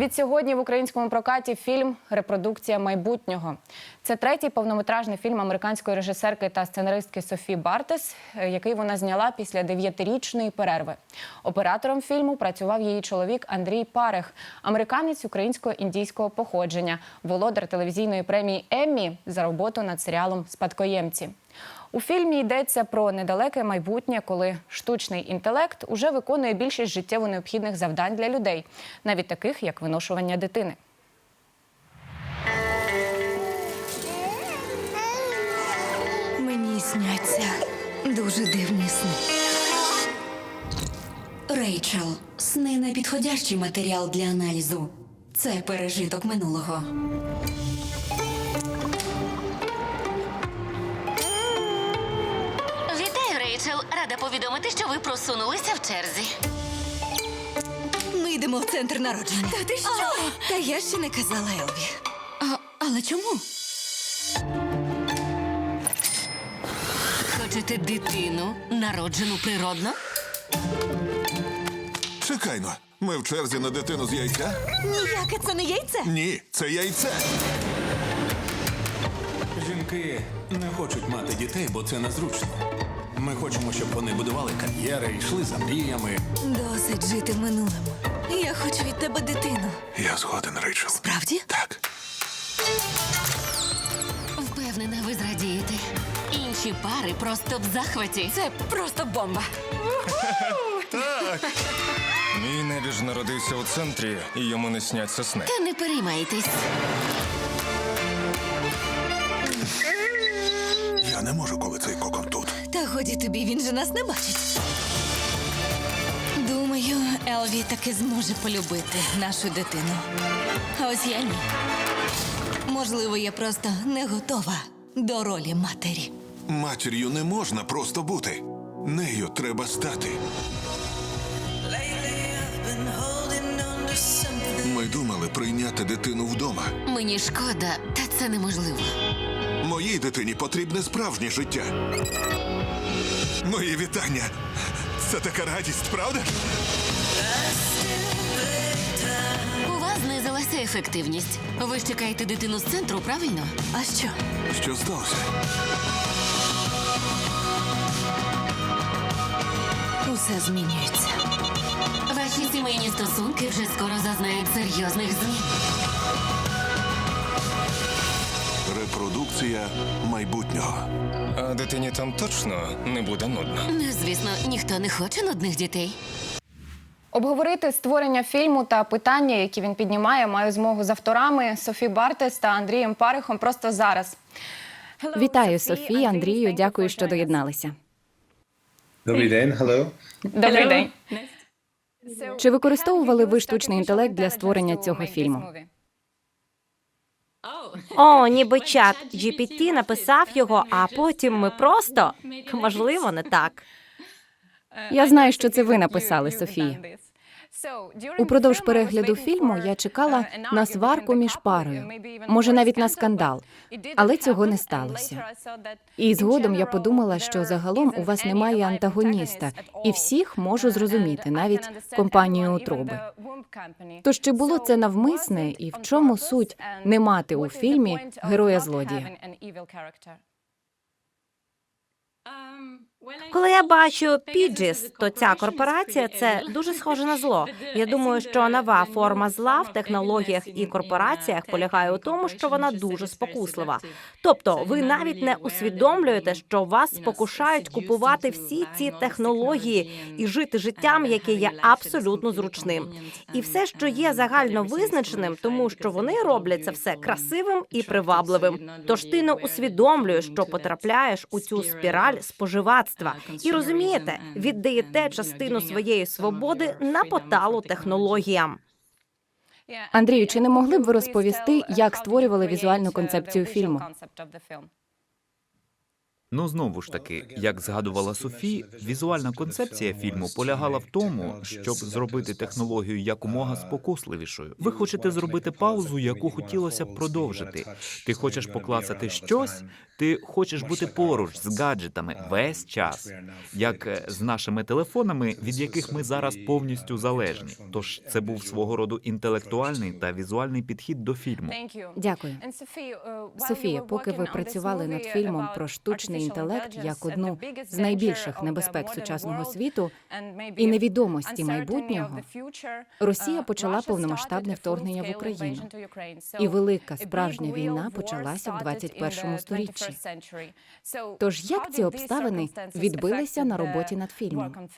Від сьогодні в українському прокаті фільм Репродукція майбутнього. Це третій повнометражний фільм американської режисерки та сценаристки Софі Бартес, е, який вона зняла після дев'ятирічної перерви. Оператором фільму працював її чоловік Андрій Парех, американець українського індійського походження, володар телевізійної премії Еммі за роботу над серіалом Спадкоємці. У фільмі йдеться про недалеке майбутнє, коли штучний інтелект уже виконує більшість життєво необхідних завдань для людей, навіть таких як виношування дитини. Мені сняться дуже дивні сни. Рейчел, сни не підходящий матеріал для аналізу. Це пережиток минулого. Рада повідомити, що ви просунулися в черзі. Ми йдемо в центр народження. Та ти що? та я ще не казала Елві. А, але чому? Хочете дитину, народжену природно? Чекайно, ми в черзі на дитину з яйця? Ніяке це не яйце. Ні, це яйце. Жінки не хочуть мати дітей, бо це незручно. Ми хочемо, щоб вони будували кар'єри, йшли за мріями. Досить жити в минулому. Я хочу від тебе дитину. Я згоден, Рейчел. Правді? Так. Впевнена, ви зрадієте. Інші пари просто в захваті. Це просто бомба. Мій небіж народився у центрі, і йому не сняться сни. Та не переймайтесь. Годі тобі, він же нас не бачить. Думаю, Елві таки зможе полюбити нашу дитину. А ось я ні. Можливо, я просто не готова до ролі матері. Матір'ю не можна просто бути. Нею треба стати. Ми думали прийняти дитину вдома. Мені шкода, це неможливо. Моїй дитині потрібне справжнє життя. Мої вітання. Це така радість, правда? У вас знизилася ефективність. Ви ж чекаєте дитину з центру, правильно? А що? Що сталося? Усе змінюється. Ваші сімейні стосунки вже скоро зазнають серйозних змін. Репродукція майбутнього. А дитині там точно не буде нудно. Ну, звісно, ніхто не хоче нудних дітей. Обговорити створення фільму та питання, які він піднімає, маю змогу з авторами Софі Бартес та Андрієм Парихом просто зараз. Вітаю, Софія, Андрію. Дякую, що доєдналися. Добрий день, hello. Добрий день. Чи використовували ви штучний інтелект для створення цього фільму? О, ніби чат GPT написав його, а потім ми просто можливо не так. Я знаю, що це ви написали, Софія. Упродовж перегляду фільму я чекала на сварку між парою, може навіть на скандал, але цього не сталося. І згодом я подумала, що загалом у вас немає антагоніста, і всіх можу зрозуміти, навіть компанію утроби. Тож чи було це навмисне, і в чому суть не мати у фільмі героя злодія? Коли я бачу Піджіс, то ця корпорація це дуже схоже на зло. Я думаю, що нова форма зла в технологіях і корпораціях полягає у тому, що вона дуже спокуслива. Тобто, ви навіть не усвідомлюєте, що вас спокушають купувати всі ці технології і жити життям, яке є абсолютно зручним. І все, що є загально визначеним, тому що вони роблять це все красивим і привабливим. Тож ти не усвідомлюєш, що потрапляєш у цю спіраль споживацтва. І розумієте, віддаєте частину своєї свободи на поталу технологіям. Андрію, чи не могли б ви розповісти, як створювали візуальну концепцію фільму? Ну знову ж таки, як згадувала Софі, візуальна концепція фільму полягала в тому, щоб зробити технологію якомога спокусливішою. Ви хочете зробити паузу, яку хотілося б продовжити. Ти хочеш поклацати щось, ти хочеш бути поруч з гаджетами весь час, як з нашими телефонами, від яких ми зараз повністю залежні. Тож це був свого роду інтелектуальний та візуальний підхід до фільму. Дякую. Софія, поки ви працювали над фільмом про штучний інтелект як одну з найбільших небезпек сучасного світу і невідомості майбутнього, Росія почала повномасштабне вторгнення в Україну. І велика справжня війна почалася в 21 сторіччі. Тож як ці обставини відбилися на роботі над фільмом?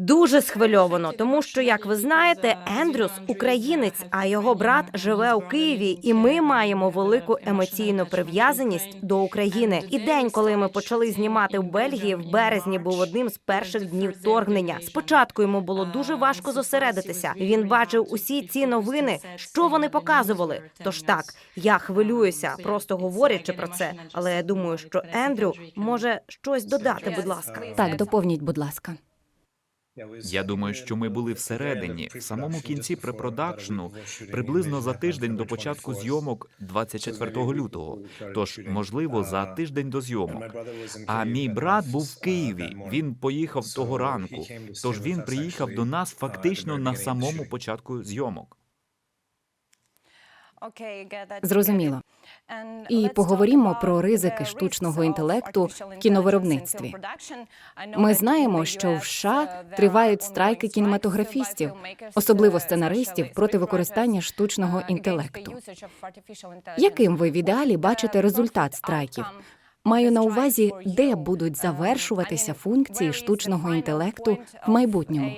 Дуже схвильовано, тому що, як ви знаєте, Ендрюс українець, а його брат живе у Києві, і ми маємо велику емоційну прив'язаність до України. І день, коли ми почали знімати в Бельгії, в березні був одним з перших днів вторгнення. Спочатку йому було дуже важко зосередитися. Він бачив усі ці новини, що вони показували. Тож так, я хвилююся, просто говорячи про це. Але я думаю, що Ендрю може щось додати. Будь ласка. Так, доповніть, будь ласка. Я думаю, що ми були всередині, в самому кінці препродакшну, приблизно за тиждень до початку зйомок 24 лютого. Тож, можливо, за тиждень до зйомок. А мій брат був в Києві. Він поїхав того ранку. Тож він приїхав до нас фактично на самому початку зйомок. Зрозуміло. І поговоримо про ризики штучного інтелекту в кіновиробництві. Ми знаємо, що в США тривають страйки кінематографістів, особливо сценаристів, проти використання штучного інтелекту. Яким ви в ідеалі бачите результат страйків? Маю на увазі, де будуть завершуватися функції штучного інтелекту в майбутньому.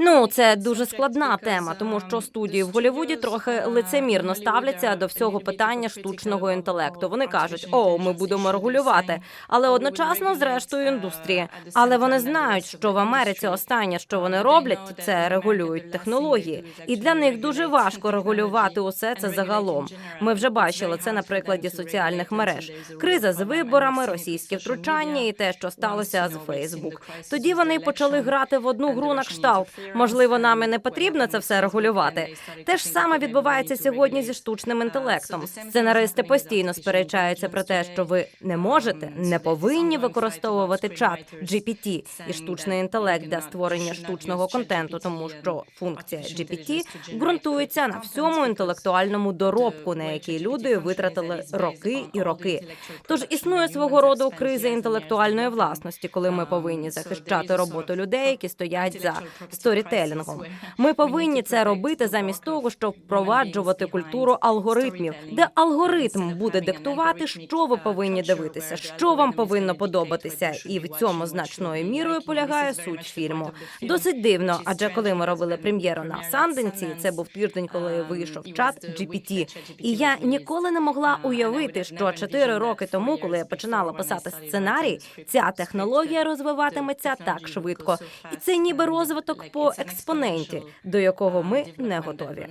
Ну, це дуже складна тема, тому що студії в Голлівуді трохи лицемірно ставляться до всього питання штучного інтелекту. Вони кажуть, о, ми будемо регулювати, але одночасно зрештою індустрії. Але вони знають, що в Америці останнє, що вони роблять, це регулюють технології, і для них дуже важко регулювати усе це загалом. Ми вже бачили це на прикладі соціальних мереж. Криза з виборами, російське втручання і те, що сталося з Фейсбук. Тоді вони почали грати в одну гру на кшталт. Можливо, нам і не потрібно це все регулювати. Те ж саме відбувається сьогодні зі штучним інтелектом. Сценаристи постійно сперечаються про те, що ви не можете, не повинні використовувати чат GPT і штучний інтелект для створення штучного контенту, тому що функція GPT ґрунтується на всьому інтелектуальному доробку, на який люди витратили роки і роки. Тож існує свого роду криза інтелектуальної власності, коли ми повинні захищати роботу людей, які стоять за сторітелінгом. Ми повинні це робити замість того, щоб впроваджувати культуру алгоритмів, де алгоритм буде диктувати, що ви повинні дивитися, що вам повинно подобатися, і в цьому значною мірою полягає суть фільму. Досить дивно, адже коли ми робили прем'єру на Санденці, це був тиждень, коли вийшов чат GPT, і я ніколи не могла уявити, що чотири роки тому, коли я починала писати сценарій, ця технологія розвиватиметься так швидко, і це ніби розвиток по експоненті, до якого ми не готові.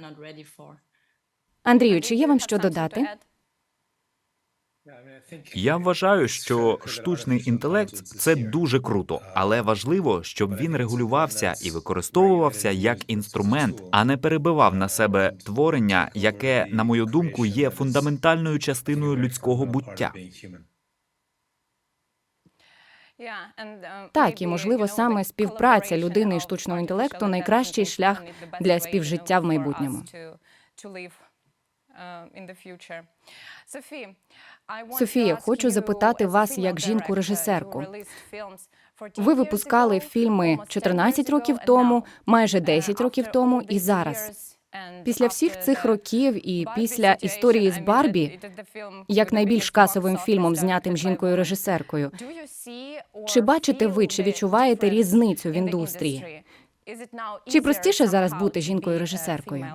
Андрію, чи є вам що додати? Я вважаю, що штучний інтелект це дуже круто, але важливо, щоб він регулювався і використовувався як інструмент, а не перебивав на себе творення, яке, на мою думку, є фундаментальною частиною людського буття. Так, і можливо саме співпраця людини і штучного інтелекту найкращий шлях для співжиття в майбутньому. Софія, хочу запитати вас як жінку-режисерку. Ви випускали фільми 14 років тому, майже 10 років тому і зараз. Після всіх цих років і після історії з Барбі, як найбільш касовим фільмом, знятим жінкою-режисеркою, чи бачите ви, чи відчуваєте різницю в індустрії? Чи простіше зараз бути жінкою-режисеркою?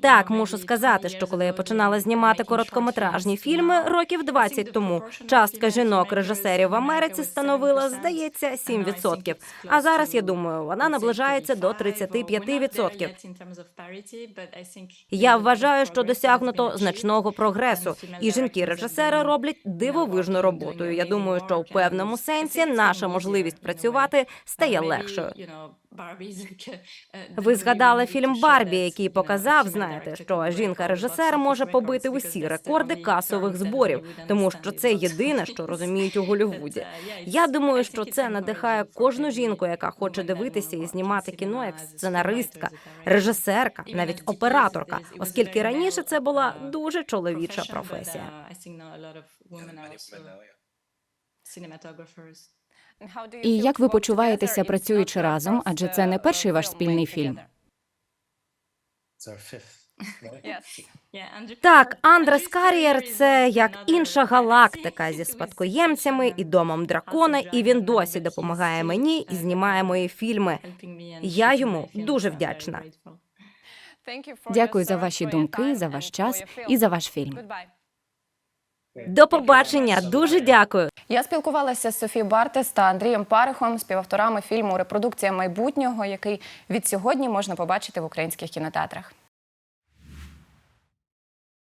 Так, мушу сказати, що коли я починала знімати короткометражні фільми років 20 тому, частка жінок режисерів в Америці становила, здається, 7%. А зараз я думаю, вона наближається до 35%. Я вважаю, що досягнуто значного прогресу, і жінки-режисери роблять дивовижну роботу. Я думаю, що в певному сенсі наша можливість працювати стає легшою. Ви згадали фільм Барбі, який показав, знаєте, що жінка-режисер може побити усі рекорди касових зборів, тому що це єдине, що розуміють у Голлівуді. Я думаю, що це надихає кожну жінку, яка хоче дивитися і знімати кіно як сценаристка, режисерка, навіть операторка, оскільки раніше це була дуже чоловіча професія. І як ви почуваєтеся працюючи разом? Адже це не перший ваш спільний фільм. Так, Андрес Кар'єр це як інша галактика зі спадкоємцями і домом дракона, і він досі допомагає мені і знімає мої фільми. Я йому дуже вдячна. Дякую за ваші думки, за ваш час і за ваш фільм. До побачення, дуже дякую. Я спілкувалася з Софією Бартес та Андрієм Парихом, співавторами фільму Репродукція майбутнього, який від сьогодні можна побачити в українських кінотеатрах.